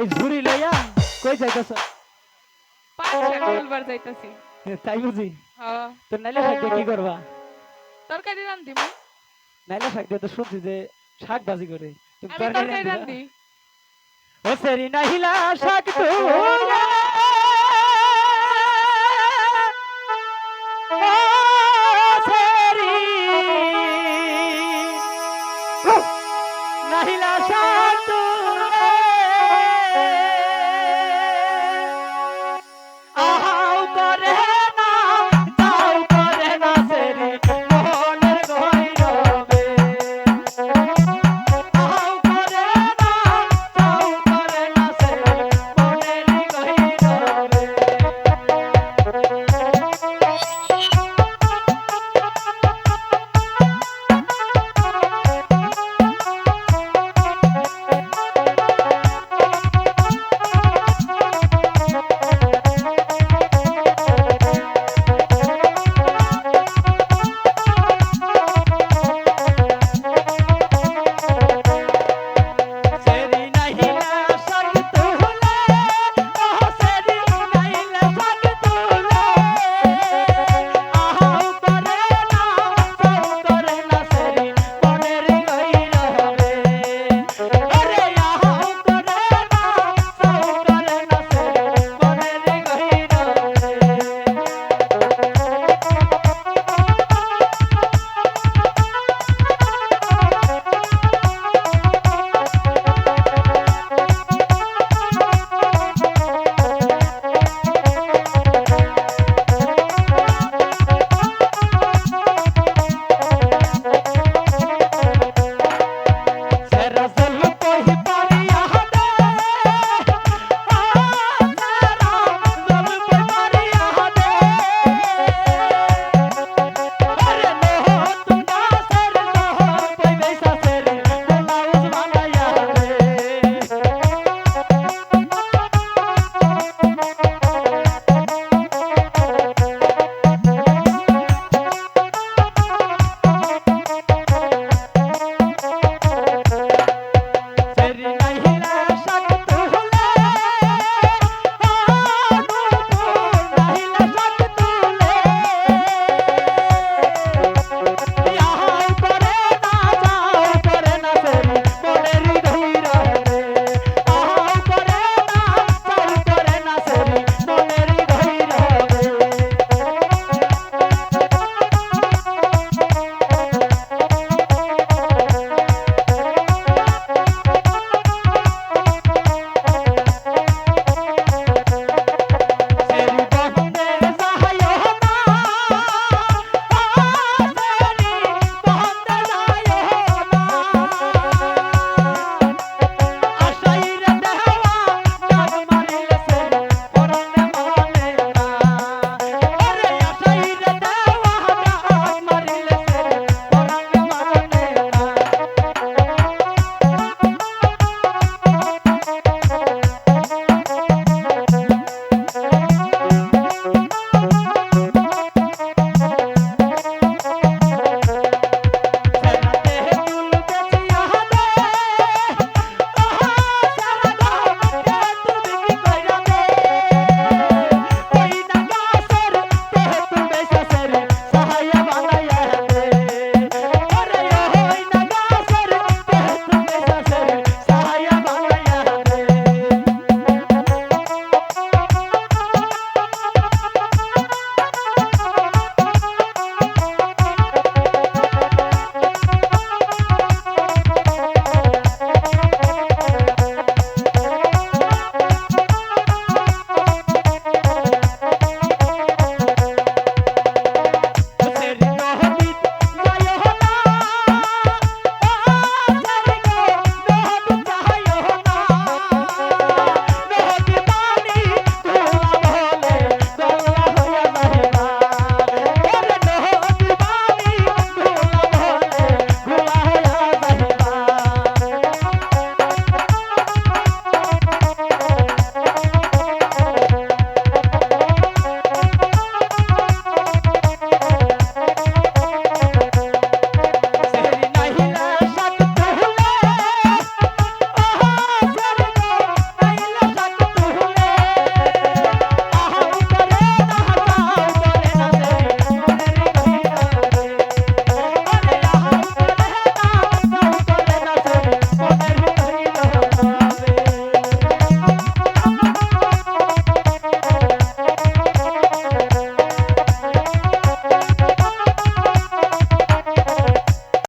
এই দিকে ঝুড়ি লইয়া কই যাইতেছ? পাট শাক তুলবার যাইতাছি। হ্যাঁ, তাই বুঝি? হ্যাঁ। তো নাইলে শাক দিয়ে কি করবা? তরকারি রান্ধি মা নাইলে শাক দিয়ে তো শুনছি যে শাক ভাজি করে। তুমি তরকারি রান্ধি। ও সেরি নাহিলা শাক তুলা নাহিলা শাক